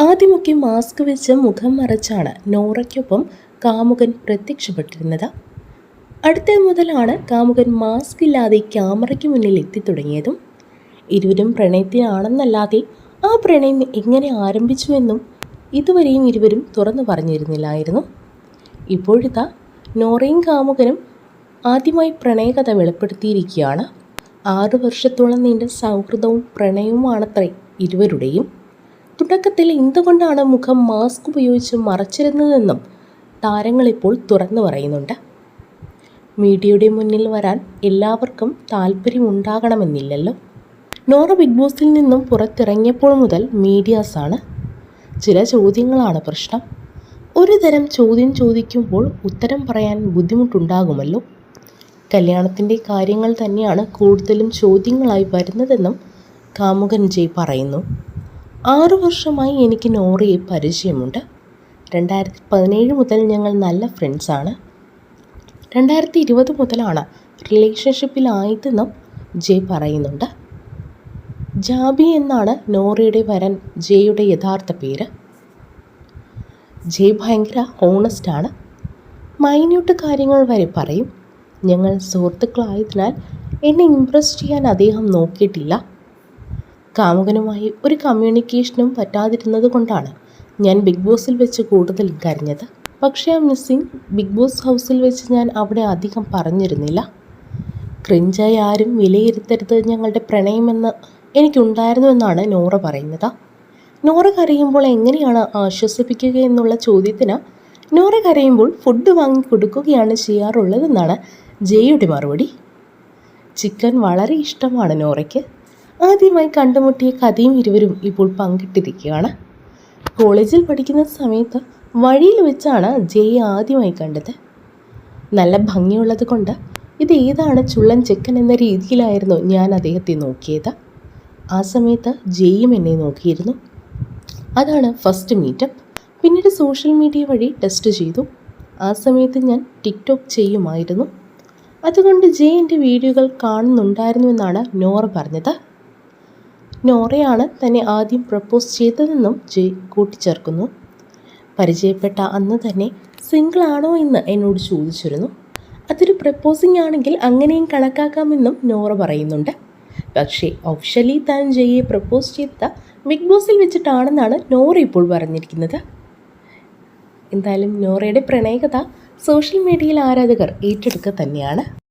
ആദ്യമൊക്കെ മാസ്ക് വെച്ച് മുഖം മറച്ചാണ് നോറയ്ക്കൊപ്പം കാമുകൻ പ്രത്യക്ഷപ്പെട്ടിരുന്നത്. അടുത്ത മുതലാണ് കാമുകൻ മാസ്ക് ഇല്ലാതെ ക്യാമറയ്ക്ക് മുന്നിൽ എത്തി തുടങ്ങിയതും. ഇരുവരും പ്രണയത്തിനാണെന്നല്ലാതെ ആ പ്രണയം എങ്ങനെ ആരംഭിച്ചുവെന്നും ഇതുവരെയും ഇരുവരും തുറന്നു പറഞ്ഞിരുന്നില്ലായിരുന്നു. ഇപ്പോഴത്തെ നോറയും കാമുകനും ആദ്യമായി പ്രണയകഥ വെളിപ്പെടുത്തിയിരിക്കുകയാണ്. ആറു വർഷത്തോളം നീണ്ട സൗഹൃദവും പ്രണയവുമാണത്രേ ഇരുവരുടെയും. തുടക്കത്തിൽ എന്തുകൊണ്ടാണ് മുഖം മാസ്ക് ഉപയോഗിച്ച് മറച്ചിരുന്നതെന്നും താരങ്ങളിപ്പോൾ തുറന്നു പറയുന്നുണ്ട്. മീഡിയയുടെ മുന്നിൽ വരാൻ എല്ലാവർക്കും താല്പര്യമുണ്ടാകണമെന്നില്ലല്ലോ. നോറ ബിഗ് ബോസിൽ നിന്നും പുറത്തിറങ്ങിയപ്പോൾ മുതൽ മീഡിയാസാണ് ചില ചോദ്യങ്ങളാണ് പ്രശ്നം. ഒരു തരം ചോദ്യം ചോദിക്കുമ്പോൾ ഉത്തരം പറയാൻ ബുദ്ധിമുട്ടുണ്ടാകുമല്ലോ. കല്യാണത്തിന്റെ കാര്യങ്ങൾ തന്നെയാണ് കൂടുതലും ചോദ്യങ്ങളായി വരുന്നതെന്നും കാമുകൻ ജയ് പറയുന്നു. ആറു വർഷമായി എനിക്ക് നോറയെ പരിചയമുണ്ട്. രണ്ടായിരത്തി പതിനേഴ് മുതൽ ഞങ്ങൾ നല്ല ഫ്രണ്ട്സാണ് രണ്ടായിരത്തി ഇരുപത് മുതലാണ് റിലേഷൻഷിപ്പിലായതെന്നും ജയ് പറയുന്നുണ്ട്. ജാബി എന്നാണ് നോറയുടെ വരൻ ജയുടെ യഥാർത്ഥ പേര്. ജയ് ഭയങ്കര ഹോണസ്റ്റാണ് മൈന്യൂട്ട് കാര്യങ്ങൾ വരെ പറയും. ഞങ്ങൾ സുഹൃത്തുക്കളായതിനാൽ എന്നെ ഇമ്പ്രസ് ചെയ്യാൻ അദ്ദേഹം നോക്കിയിട്ടില്ല. കാമുകനുമായി ഒരു കമ്മ്യൂണിക്കേഷനും പറ്റാതിരുന്നത് കൊണ്ടാണ് ഞാൻ ബിഗ് ബോസിൽ വെച്ച് കൂടുതൽ കരഞ്ഞത്. പക്ഷേ ആ മിസ്സിങ് ബിഗ് ബോസ് ഹൗസിൽ വെച്ച് ഞാൻ അവിടെ അധികം പറഞ്ഞിരുന്നില്ല. ക്രിഞ്ചായി ആരും വിലയിരുത്തരുത് ഞങ്ങളുടെ പ്രണയമെന്ന് എനിക്കുണ്ടായിരുന്നുവെന്നാണ് നോറ പറയുന്നത്. നോറ കരയുമ്പോൾ എങ്ങനെയാണ് ആശ്വസിപ്പിക്കുക എന്നുള്ള ചോദ്യത്തിന് നോറ കരയുമ്പോൾ ഫുഡ് വാങ്ങി കൊടുക്കുകയാണ് ചെയ്യാറുള്ളതെന്നാണ് ജയയുടെ മറുപടി. ചിക്കൻ വളരെ ഇഷ്ടമാണ് നോറയ്ക്ക്. ആദ്യമായി കണ്ടുമുട്ടിയ കഥയും ഇരുവരും ഇപ്പോൾ പങ്കിട്ടിരിക്കുകയാണ്. കോളേജിൽ പഠിക്കുന്ന സമയത്ത് വഴിയിൽ വെച്ചാണ് ജയ് ആദ്യമായി കണ്ടത്. നല്ല ഭംഗിയുള്ളത് കൊണ്ട് ഇത് ഏതാണ് ചുള്ളൻ ചെക്കൻ എന്ന രീതിയിലായിരുന്നു ഞാൻ അദ്ദേഹത്തെ നോക്കിയത്. ആ സമയത്ത് ജയും എന്നെ നോക്കിയിരുന്നു. അതാണ് ഫസ്റ്റ് മീറ്റപ്പ് പിന്നീട് സോഷ്യൽ മീഡിയ വഴി ടെസ്റ്റ് ചെയ്തു. ആ സമയത്ത് ഞാൻ ടിക്ടോക്ക് ചെയ്യുമായിരുന്നു. അതുകൊണ്ട് ജെ എന്റെ വീഡിയോകൾ കാണുന്നുണ്ടായിരുന്നു എന്നാണ് നോർ പറഞ്ഞത്. നോറയാണ് തന്നെ ആദ്യം പ്രപ്പോസ് ചെയ്തതെന്നും ജയ് കൂട്ടിച്ചേർക്കുന്നു. പരിചയപ്പെട്ട അന്ന് തന്നെ സിംഗിളാണോ എന്ന് എന്നോട് ചോദിച്ചിരുന്നു. അതൊരു പ്രപ്പോസിംഗ് ആണെങ്കിൽ അങ്ങനെയും കണക്കാക്കാമെന്നും നോറ പറയുന്നുണ്ട്. പക്ഷേ ഒഫീഷ്യലി താൻ ജയ്യെ പ്രപ്പോസ് ചെയ്ത ബിഗ് ബോസിൽ വെച്ചിട്ടാണെന്നാണ് നോറ ഇപ്പോൾ പറഞ്ഞിരിക്കുന്നത്. എന്തായാലും നോറയുടെ പ്രണയകഥ സോഷ്യൽ മീഡിയയിൽ ആരാധകർ ഏറ്റെടുക്കുക തന്നെയാണ്.